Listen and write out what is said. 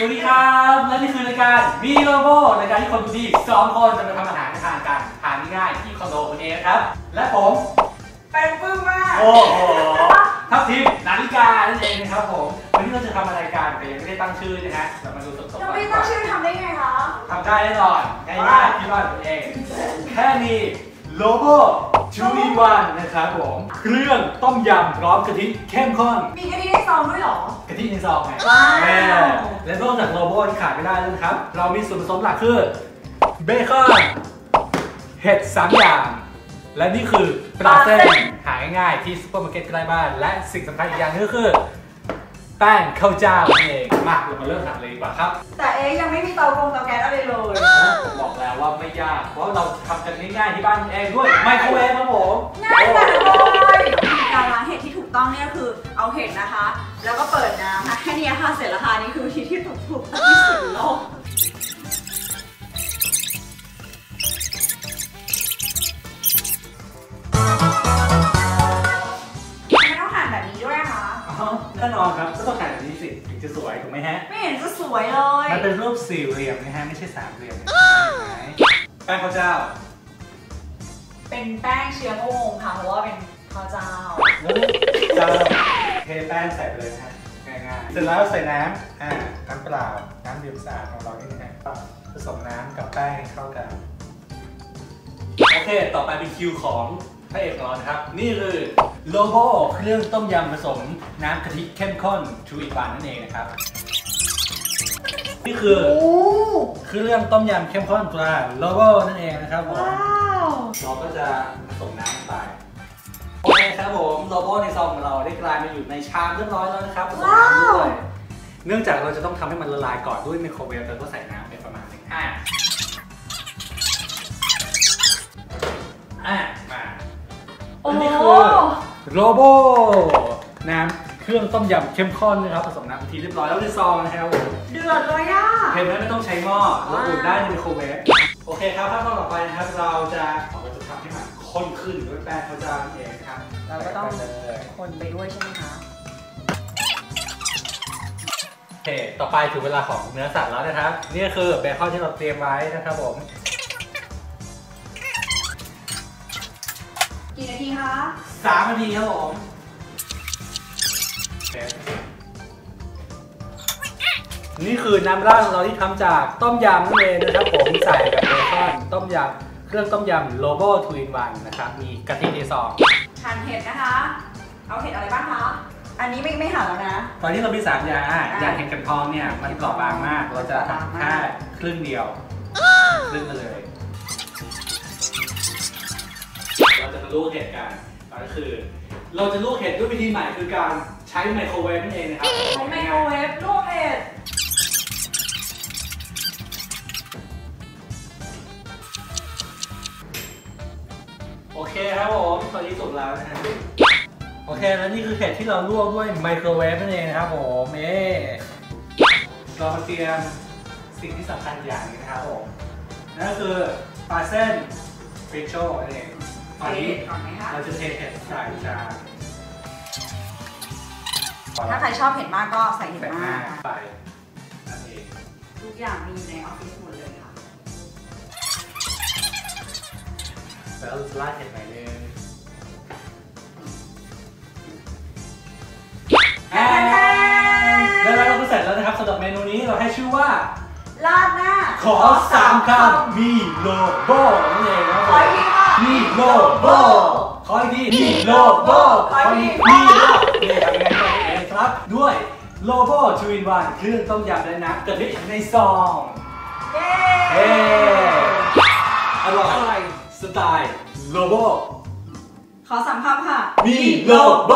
สวัสดีครับ และนี่คือรายการมีโลโก้รายการที่คนดีสองคนจะมาทำอาหารทานกันทานง่ายๆที่คอนโดคุณเองนะครับ และผมเป็นปึ้มมากโอ้โหทัพทิมนาฬิกานั่นเองนะครับผมวันนี้เราจะทำอะไรกันแต่ยังไม่ได้ตั้งชื่อนะฮะเรามาดูสดๆยังก่อนไม่ตั้งชื่อทำได้ไงคะทำได้แน่นอนง่ายๆที่บ้านตัวเอง แค่มีโลโก้ ชูอินวันนะครับผม เครื่องต้มยำพร้อมกะทิเข้มข้น มีกะทิในซองด้วยเหรอ กะทิในซองไงว้าว แม่และนอกจากโลโก้ที่ขาดไม่ได้แล้วนะครับ เรามีส่วนผสมหลักคือเบคอนเห็ดสามอย่าง และนี่คือปลาเส้นหาง่ายๆที่ซุปเปอร์มาร์เก็ตใกล้บ้าน และสิ่งสำคัญอีกอย่างนึงก็คือแป้งข้าวเจ้านั่นเองมาเรามาเริ่มทำเลยดีกว่าครับ แต่เอ๊ยยังไม่มีเตากงเตาแก๊สอะไรเลย วว่าไม่ยาก เพราะเราทำกันง่ายๆที่บ้านเองด้วยไมโครเวฟครับผมง่ายจังเลยวิธีการล้างเห็ดที่ถูกต้องเนี่ยคือเอาเห็ดนะคะ แล้วก็เปิดน้ำอะแค่นี้ค่ะเสร็จแล้วค่ะนี่คือวิธีที่ถูกถูกต้องที่สุดในโลกไม่ต้องหั่นแบบนี้ด้วยนะคะอ๋อแน่นอนครับก็ต้องถ่ายแบบนี้สิถึงจะสวยถูกไหมฮะ ไม่เห็นจะสวยเลย มันเป็นรูปสี่เหลี่ยมนะฮะ ไม่ใช่สามเหลี่ยมนะ แป้งข้าวเจ้า เป็นแป้งเชื้อพระวงศ์ค่ะเพราะว่าเป็นข้าวเจ้า เจ้าเทแป้งใส่ไปเลยนะฮะง่ายๆเสร็จแล้วใส่น้ำอ่าน้ำเปล่า น้ำดื่มสะอาดของเรานี่นะฮะผสมน้ำกับแป้งให้เข้ากัน โอเค ต่อไปเป็นคิวของพระเอกของเรานะครับ นี่คือโลโก้เครื่องต้มยำผสมน้ำกะทิเข้มข้นชูอิบานนั่นเองนะครับ นี่คือ โอ้เครื่องต้มยำเข้มข้นตราโลโก้นั่นเองนะครับผมว้าวเราก็จะผสมน้ำไปโอเคครับผมโลโก้ในซองของเราได้กลายมาอยู่ในชามเรียบร้อยแล้วนะครับผสมน้ำด้วยเนื่องจากเราจะต้องทำให้มันละลายก่อนด้วยไมโครเวฟแล้วก็ใส่น้ำไปประมาณหนึ่งอะอะมาโอ้อันโหนี้คือโลโบน้ำ เครื่องต้มยำเข้มข้นนะครับผสมน้ำเป็นทีเรียบร้อยแล้วในซองนะครับผมเดือดเลยอะเห็นไหมไม่ต้องใช้หม้อเราอุ่นได้ในไมโครเวฟโอเคครับขั้นตอนต่อไปนะครับ เราจะเราจะทำให้มันข้นขึ้นด้วยแป้งข้าวเจ้านั่นเองครับเราก็ต้องใส่ไปเลยคนไปด้วยใช่ไหมคะโอเคต่อไปถึงเวลาของเนื้อสัตว์แล้วนะครับ นี่ก็คือเบคอนที่เราเตรียมไว้นะครับผมกี่นาทีคะสามนาทีครับผมโอเค นี่คือน้ำราดของเราที่ทำจากต้มยำนั่นเองนะครับผมใส่กับเบคอนต้มยำเครื่องต้มยำโลโบทวินวันนะครับมีกะทิในซองหั่นเห็ดนะคะ เอาเห็ดอะไรบ้างคะอันนี้ไม่ไม่หั่นแล้วนะ ตอนนี้เรามีสามอย่างอย่างเห็ดเข็มทองเนี่ยมันกรอบบางมาก เราจะทำแค่ครึ่งเดียวครึ่งมาเลย เราจะมาลูกเห็ดกันก็คือ เราจะลูกเห็ดด้วยวิธีใหม่คือการ ใช้ไมโครเวฟนั่นเองนะครับใช้ไมโครเวฟลวกเห็ดโอเคครับผมตอนนี้สุกแล้วนะฮะโอเคแล้วนี่คือเห็ดที่เราลวกด้วยไมโครเวฟนั่นเองนะครับผมเอ๊เรามาเตรียมสิ่งที่สำคัญอย่างหนึงนะครับผมนั่นก็คือปลาเส้นฟิชโชนั่นเองตอนนี้ก่อนไหมคะเราจะเทเห็ดใส่จาน ถ้าใครชอบเห็ดมากก็ใส่เห็ดแบบหมาน้ากไปนั่นเองทุกอย่างมีอยู่ในออฟฟิศหมดเลยค่ะแล้วเราจะราดเห็ดไปเลยแล้วเราก็เสร็จแล้วนะครับสำหรับเมนูนี้เราให้ชื่อว่าลาดหน้า ขอสามคำมีโลโบนั่นเองนะครับขออีกทีค่ะ มีโลโบขออีกทีมีโลโบขออีกทีมีโลนี่ทำยังไงก็ได้ค รับ ด้วยโลโบชูอินวันเครื่องต้มยำและน้ำกะทิในซองเย้เย้อร่อยสไตล์โลโบขอสามคำค่ะ มีโลโบ